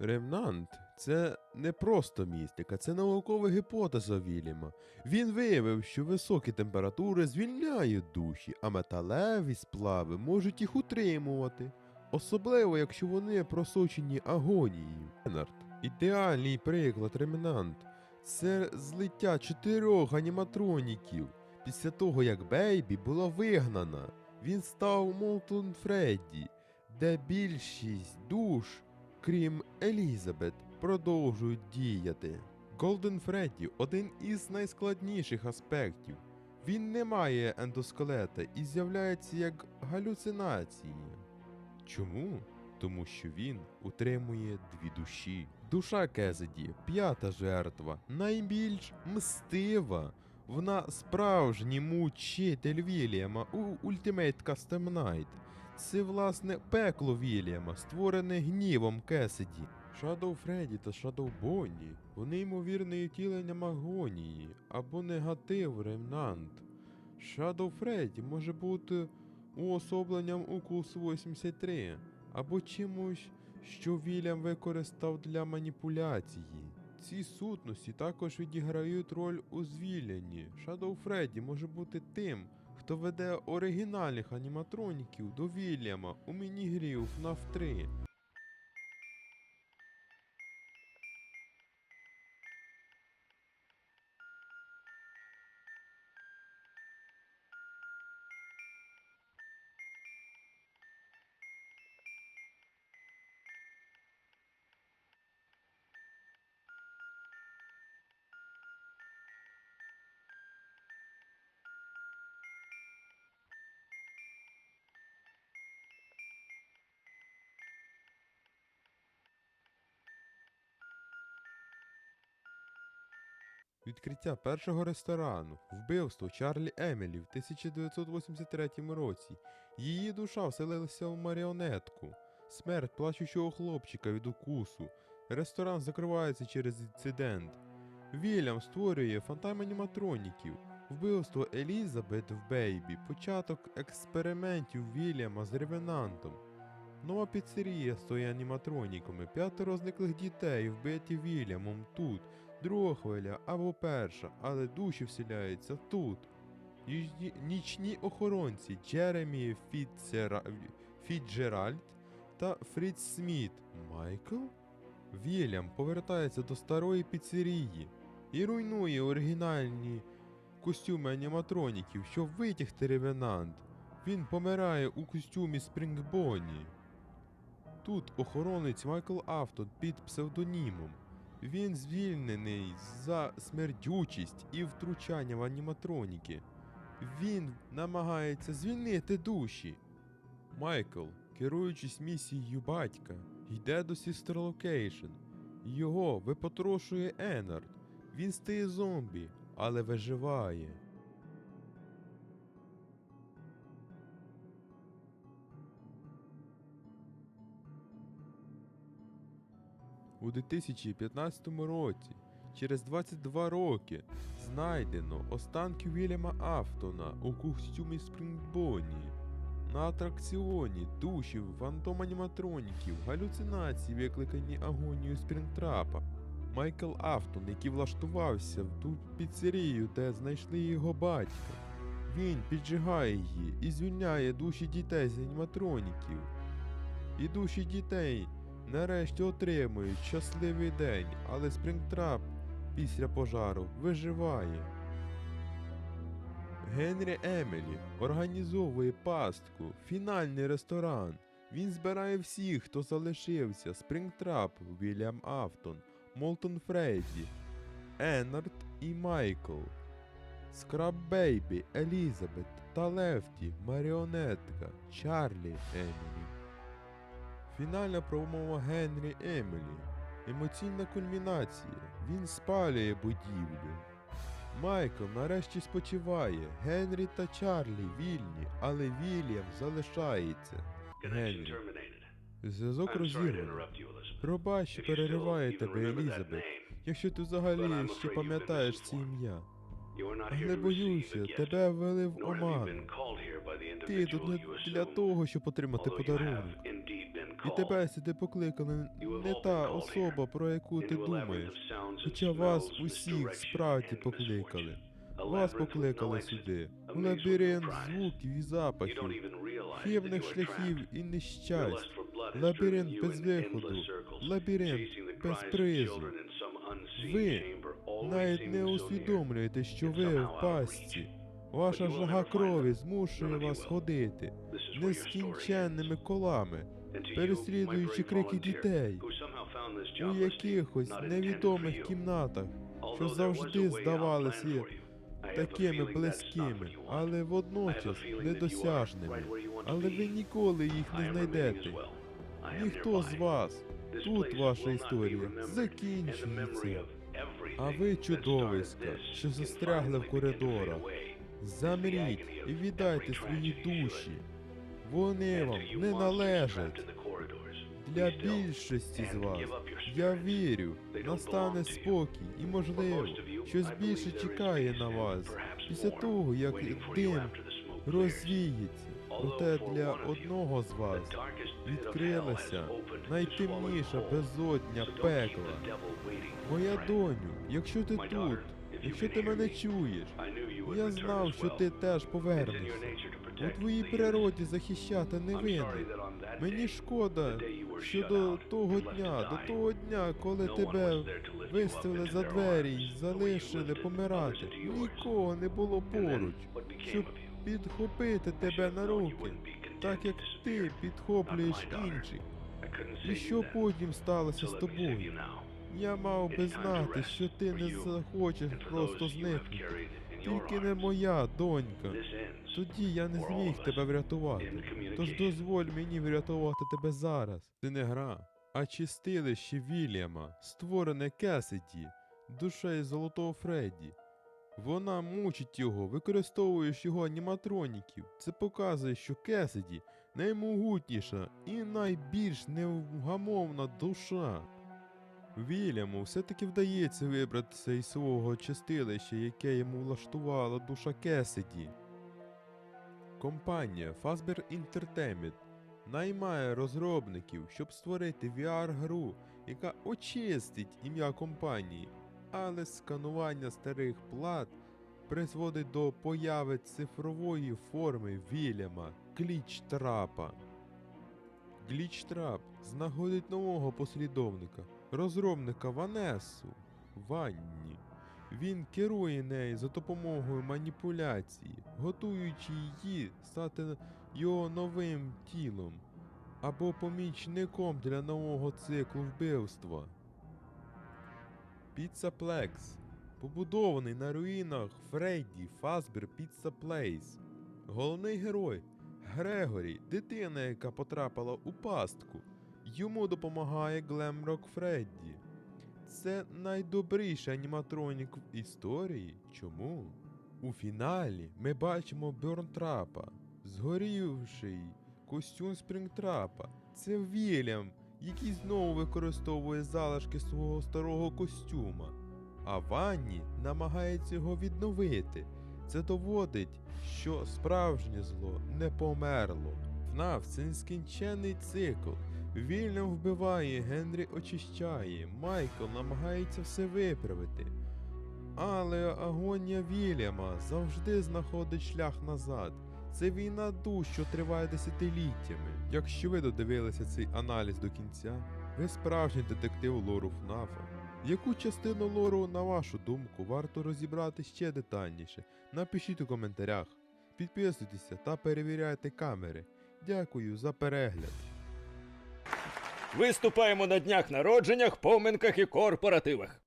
Ремнант це не просто містика, це наукова гіпотеза Вільяма. Він виявив, що високі температури звільняють душі, а металеві сплави можуть їх утримувати. Особливо, якщо вони просочені агонією. Ленард – ідеальний приклад ремнант. Це злиття чотирьох аніматроніків. Після того, як Бейбі була вигнана, він став Молтон Фредді, де більшість душ крім Елізабет, продовжують діяти. Голден Фредді один із найскладніших аспектів. Він не має ендоскелета і з'являється як галюцинації. Чому? Тому що він утримує дві душі. Душа Кезеді, п'ята жертва, найбільш мстива. Вона справжній мучитель Вільяма у Ultimate Custom Night. Це власне пекло Вільяма, створене гнівом Кесіді. Шадоу Фредді та Шадоу Бонні вони ймовірне втіленням агонії або негатив ремнант. Шадоу Фредді може бути уособленням укусу 83 або чимось, що Вільям використав для маніпуляції. Ці сутності також відіграють роль у звільненні. Шадоу Фредді може бути тим, хто веде оригінальних аніматроніків до Вільяма у міні-грі FNAF 3. Відкриття першого ресторану, вбивство Чарлі Емілі в 1983 році. Її душа вселилася в маріонетку. Смерть плачучого хлопчика від укусу. Ресторан закривається через інцидент. Вільям створює фантом аніматроніків. Вбивство Елізабет в Бейбі, початок експериментів Вільяма з ревенантом. Нова піцерія стоїть аніматроніками, п'ятеро зниклих дітей вбиті Вільямом тут, друга хвиля або перша, але душі вселяються тут. Нічні, охоронці Джеремі Фітцера... Фіджеральд та Фріц Сміт. Майкл? Вільям повертається до старої піцерії і руйнує оригінальні костюми аніматроніків, щоб витягти ревенант. Він помирає у костюмі Спрінгбоні. Тут охоронець Майкл Автон під псевдонімом. Він звільнений за смердючість і втручання в аніматроніки. Він намагається звільнити душі. Майкл, керуючись місією батька, йде до Sister Location. Його випотрошує Енард. Він стає зомбі, але виживає. У 2015 році, через 22 роки, знайдено останки Вільяма Афтона у костюмі Спрінгбоні. На атракціоні душів фантом-аніматроніків, галюцинації, викликані агонією Спрінгтрапа. Майкл Афтон, який влаштувався в ту піцерію, де знайшли його батька. Він піджигає її і звільняє душі дітей з аніматроніків. І душі дітей нарешті отримують щасливий день, але Спрінгтрап після пожару виживає. Генрі Емелі організовує пастку, фінальний ресторан. Він збирає всіх, хто залишився: Спрінгтрап, Вільям Афтон, Молтон Фредді, Еннард і Майкл. Скраб Бейбі, Елізабет та Лефті, Маріонетка, Чарлі Емілі. Фінальна промова Генрі Емілі. Емоційна кульмінація. Він спалює будівлю. Майкл нарешті спочиває. Генрі та Чарлі вільні, але Вільям залишається. Генрі. Зв'язок розірвано. Пробач, що If перериваю тебе, Елізабет. Якщо ти взагалі ще пам'ятаєш misinformed. ім'я. Але боюся, тебе ввели в оману. the Ти тут не для того, щоб отримати подарунок. І тебе сюди покликали не та особа, про яку ти думаєш. Хоча вас усіх справді покликали. Вас покликали сюди, у лабіринт звуків і запахів, хибних шляхів і нещасть, лабіринт без виходу, лабіринт без призу. Ви навіть не усвідомлюєте, що ви в пастці. Ваша жага крові змушує вас ходити нескінченними колами, переслідуючи крики дітей у якихось невідомих кімнатах, що завжди здавалися такими близькими, але водночас недосяжними. Але ви ніколи їх не знайдете. Ніхто з вас. Тут ваша історія закінчується. А ви, чудовиська, що застрягли в коридорах, замріть і віддайте свої душі. Вони вам не належать. Для більшості з вас я вірю, настане спокій і можливо, щось більше чекає на вас після того, як дим розвіється. Проте для одного з вас відкрилася найтемніша безодня пекла. Моя доню, якщо ти тут, якщо ти мене чуєш, я знав, що ти теж повернешся. У твоїй природі захищати невинних. Мені шкода, що до того дня, до того дня, коли тебе виставили за двері і залишили помирати, нікого не було поруч, щоб підхопити тебе на руки, так як ти підхоплюєш інших. І що потім сталося з тобою? Я мав би знати, що ти не захочеш просто зникнути. Тільки не моя донька. Тоді я не зміг тебе врятувати. Тож дозволь мені врятувати тебе зараз. Це не гра, а чистилище Вільяма, створене Кесіді, душею золотого Фредді. Вона мучить його, використовуєш його аніматроніків. Це показує, що Кесіді наймогутніша і найбільш невгамовна душа. Вільяму все-таки вдається вибратися із свого чистилища, яке йому влаштувала душа Кесіді. Компанія Fazbear Entertainment наймає розробників, щоб створити VR-гру, яка очистить ім'я компанії, але сканування старих плат призводить до появи цифрової форми Вільяма Глічтрапа. Глічтрап знаходить нового послідовника, розробника Ванесу Ванні. Він керує нею за допомогою маніпуляції, готуючи її стати його новим тілом або помічником для нового циклу вбивства. Піцаплекс побудований на руїнах Фредді Фазбер Піцца Плейс. Головний герой Грегорі, дитина, яка потрапила у пастку. Йому допомагає Глемрок Фредді. Це найдобріший аніматронік в історії. Чому? У фіналі ми бачимо Бьорнтрапа, згорівший костюм Спрінгтрапа. Це Вільям, який знову використовує залишки свого старого костюма. А Ванні намагається його відновити. Це доводить, що справжнє зло не померло. ФНАФ це нескінченний цикл. Вільям вбиває, Генрі очищає, Майкл намагається все виправити. Але агонія Вільяма завжди знаходить шлях назад. Це війна душ, що триває десятиліттями. Якщо ви додивилися цей аналіз до кінця, ви справжній детектив лору ФНАФа. Яку частину лору, на вашу думку, варто розібрати ще детальніше? Напишіть у коментарях. Підписуйтеся та перевіряйте камери. Дякую за перегляд. Виступаємо на днях народженнях, поминках і корпоративах.